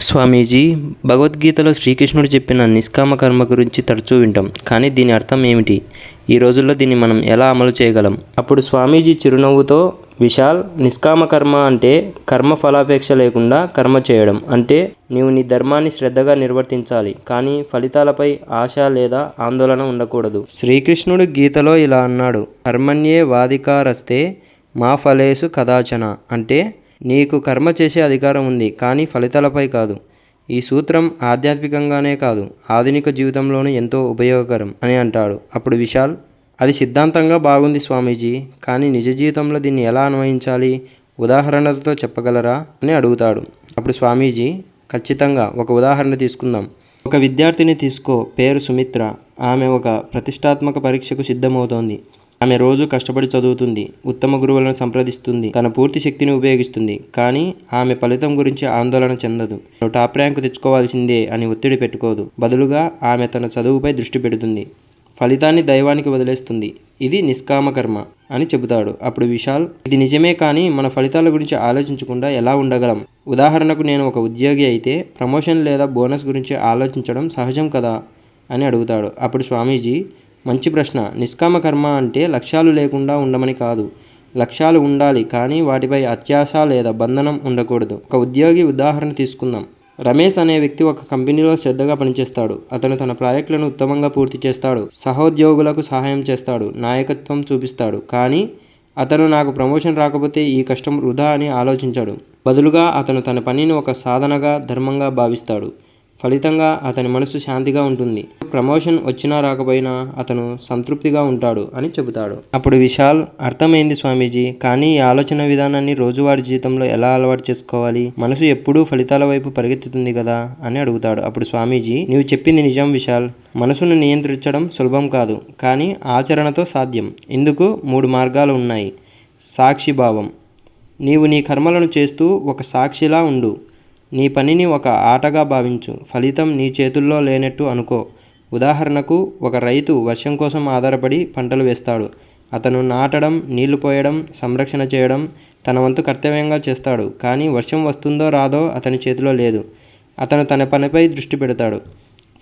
స్వామీజీ భగవద్గీతలో శ్రీకృష్ణుడు చెప్పిన నిష్కామ కర్మ గురించి తరచూ వింటాం కానీ దీని అర్థం ఏమిటి? ఈ రోజుల్లో దీన్ని మనం ఎలా అమలు చేయగలం? అప్పుడు స్వామీజీ చిరునవ్వుతో విశాల్ నిష్కామ కర్మ అంటే కర్మ ఫలాపేక్ష లేకుండా కర్మ చేయడం అంటే నీవు నీ ధర్మాన్ని శ్రద్ధగా నిర్వర్తించాలి కానీ ఫలితాలపై ఆశ లేదా ఆందోళన ఉండకూడదు. శ్రీకృష్ణుడు గీతలో ఇలా అన్నాడు కర్మణ్యే వాదికారస్తే మా ఫలేసు కదాచన అంటే నీకు కర్మ చేసే అధికారం ఉంది కానీ ఫలితాలపై కాదు. ఈ సూత్రం ఆధ్యాత్మికంగానే కాదు ఆధునిక జీవితంలోనూ ఎంతో ఉపయోగకరం అని అంటాడు. అప్పుడు విశాల్ అది సిద్ధాంతంగా బాగుంది స్వామీజీ కానీ నిజ జీవితంలో దీన్ని ఎలా అన్వయించాలి? ఉదాహరణలతో చెప్పగలరా? అని అడుగుతాడు. అప్పుడు స్వామీజీ ఖచ్చితంగా ఒక ఉదాహరణ తీసుకుందాం. ఒక విద్యార్థిని తీసుకో పేరు సుమిత్ర. ఆమె ఒక ప్రతిష్టాత్మక పరీక్షకు సిద్ధమవుతోంది. ఆమె రోజు కష్టపడి చదువుతుంది ఉత్తమ గురువులను సంప్రదిస్తుంది తన పూర్తి శక్తిని ఉపయోగిస్తుంది కానీ ఆమె ఫలితం గురించి ఆందోళన చెందదు. టాప్ ర్యాంకు తెచ్చుకోవాల్సిందే అని ఒత్తిడి పెట్టుకోదు. బదులుగా ఆమె తన చదువుపై దృష్టి పెడుతుంది. ఫలితాన్ని దైవానికి వదిలేస్తుంది. ఇది నిష్కామ కర్మ అని చెబుతాడు. అప్పుడు విశాల్ ఇది నిజమే కానీ మన ఫలితాల గురించి ఆలోచించకుండా ఎలా ఉండగలం? ఉదాహరణకు నేను ఒక ఉద్యోగి అయితే ప్రమోషన్ లేదా బోనస్ గురించి ఆలోచించడం సహజం కదా? అని అడుగుతాడు. అప్పుడు స్వామీజీ మంచి ప్రశ్న. నిష్కామ కర్మ అంటే లక్ష్యాలు లేకుండా ఉండమని కాదు. లక్ష్యాలు ఉండాలి కానీ వాటిపై అత్యాశ లేదా బంధనం ఉండకూడదు. ఒక ఉద్యోగి ఉదాహరణ తీసుకుందాం. రమేష్ అనే వ్యక్తి ఒక కంపెనీలో శ్రద్ధగా పనిచేస్తాడు. అతను తన ప్రాజెక్టులను ఉత్తమంగా పూర్తి చేస్తాడు. సహోద్యోగులకు సహాయం చేస్తాడు. నాయకత్వం చూపిస్తాడు. కానీ అతను నాకు ప్రమోషన్ రాకపోతే ఈ కష్టం వృధా అని ఆలోచించాడు. బదులుగా అతను తన పనిని ఒక సాధనగా ధర్మంగా భావిస్తాడు. ఫలితంగా అతని మనసు శాంతిగా ఉంటుంది. ప్రమోషన్ వచ్చినా రాకపోయినా అతను సంతృప్తిగా ఉంటాడు అని చెబుతాడు. అప్పుడు విశాల్ అర్థమైంది స్వామీజీ కానీ ఈ ఆలోచన విధానాన్ని రోజువారి జీవితంలో ఎలా అలవాటు చేసుకోవాలి? మనసు ఎప్పుడూ ఫలితాల వైపు పరిగెత్తుతుంది కదా? అని అడుగుతాడు. అప్పుడు స్వామీజీ నీవు చెప్పింది నిజం విశాల్. మనసును నియంత్రించడం సులభం కాదు కానీ ఆచరణతో సాధ్యం. ఇందుకు మూడు మార్గాలు ఉన్నాయి. సాక్షిభావం నీవు నీ కర్మలను చేస్తూ ఒక సాక్షిలా ఉండు. నీ పనిని ఒక ఆటగా భావించు. ఫలితం నీ చేతుల్లో లేనట్టు అనుకో. ఉదాహరణకు ఒక రైతు వర్షం కోసం ఆధారపడి పంటలు వేస్తాడు. అతను నాటడం నీళ్ళు పోయడం సంరక్షణ చేయడం తన వంతు కర్తవ్యంగా చేస్తాడు. కానీ వర్షం వస్తుందో రాదో అతని చేతిలో లేదు. అతను తన పనిపై దృష్టి పెడతాడు.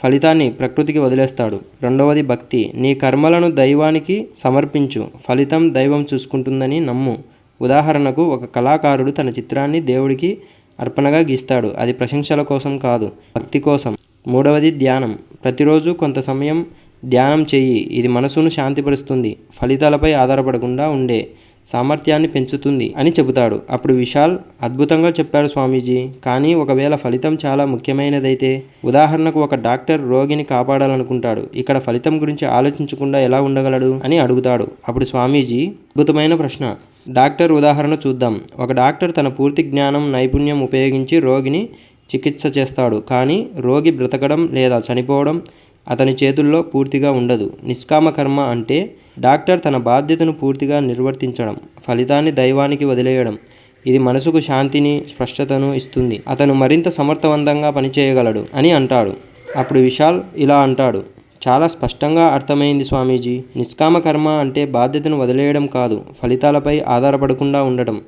ఫలితాన్ని ప్రకృతికి వదిలేస్తాడు. రెండవది భక్తి. నీ కర్మలను దైవానికి సమర్పించు. ఫలితం దైవం చూసుకుంటుందని నమ్ము. ఉదాహరణకు ఒక కళాకారుడు తన చిత్రాన్ని దేవుడికి అర్పణగా గీస్తాడు. అది ప్రశంసల కోసం కాదు భక్తి కోసం. మూడవది ధ్యానం. ప్రతిరోజు కొంత సమయం ధ్యానం చెయ్యి ఇది మనసును శాంతిపరుస్తుంది. ఫలితాలపై ఆధారపడకుండా ఉండే. సామర్థ్యాన్ని పెంచుతుంది అని చెబుతాడు. అప్పుడు విశాల్ అద్భుతంగా చెప్పారు స్వామీజీ కానీ ఒకవేళ ఫలితం చాలా ముఖ్యమైనదైతే? ఉదాహరణకు ఒక డాక్టర్ రోగిని కాపాడాలనుకుంటాడు. ఇక్కడ ఫలితం గురించి ఆలోచించకుండా ఎలా ఉండగలడు అని అడుగుతాడు. అప్పుడు స్వామీజీ అద్భుతమైన ప్రశ్న. డాక్టర్ ఉదాహరణ చూద్దాం. ఒక డాక్టర్ తన పూర్తి జ్ఞానం నైపుణ్యం ఉపయోగించి రోగిని చికిత్స చేస్తాడు. కానీ రోగి బ్రతకడం లేదా చనిపోవడం అతని చేతుల్లో పూర్తిగా ఉండదు. నిష్కామ కర్మ అంటే డాక్టర్ తన బాధ్యతను పూర్తిగా నిర్వర్తించడం ఫలితాన్ని దైవానికి వదిలేయడం. ఇది మనసుకు శాంతిని స్పష్టతను ఇస్తుంది. అతను మరింత సమర్థవంతంగా పనిచేయగలడు అని అంటాడు. అప్పుడు విశాల్ ఇలా అంటాడు. చాలా స్పష్టంగా అర్థమైంది స్వామీజీ. నిష్కామ కర్మ అంటే బాధ్యతను వదిలేయడం కాదు ఫలితాలపై ఆధారపడకుండా ఉండటం.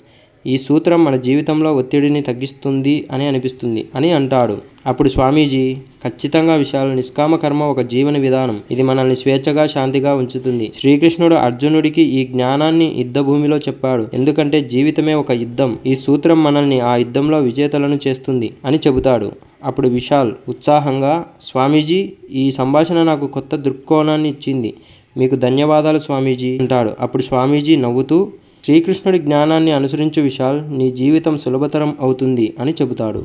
ఈ సూత్రం మన జీవితంలో ఒత్తిడిని తగ్గిస్తుంది అని అనిపిస్తుంది అని అంటాడు. అప్పుడు స్వామీజీ ఖచ్చితంగా విషయాలు నిష్కామ కర్మ ఒక జీవన విధానం. ఇది మనల్ని స్వేచ్ఛగా శాంతిగా ఉంచుతుంది. శ్రీకృష్ణుడు అర్జునుడికి ఈ జ్ఞానాన్ని యుద్ధ భూమిలో చెప్పాడు. ఎందుకంటే జీవితమే ఒక యుద్ధం. ఈ సూత్రం మనల్ని ఆ యుద్ధంలో విజేతలను చేస్తుంది అని చెబుతాడు. అప్పుడు విశాల్ ఉత్సాహంగా స్వామీజీ ఈ సంభాషణ నాకు కొత్త దృక్కోణాన్ని ఇచ్చింది. మీకు ధన్యవాదాలు స్వామీజీ అంటాడు. అప్పుడు స్వామీజీ నవ్వుతూ శ్రీకృష్ణుడి జ్ఞానాన్ని అనుసరించు విశాల్ నీ జీవితం సులభతరం అవుతుంది అని చెబుతాడు.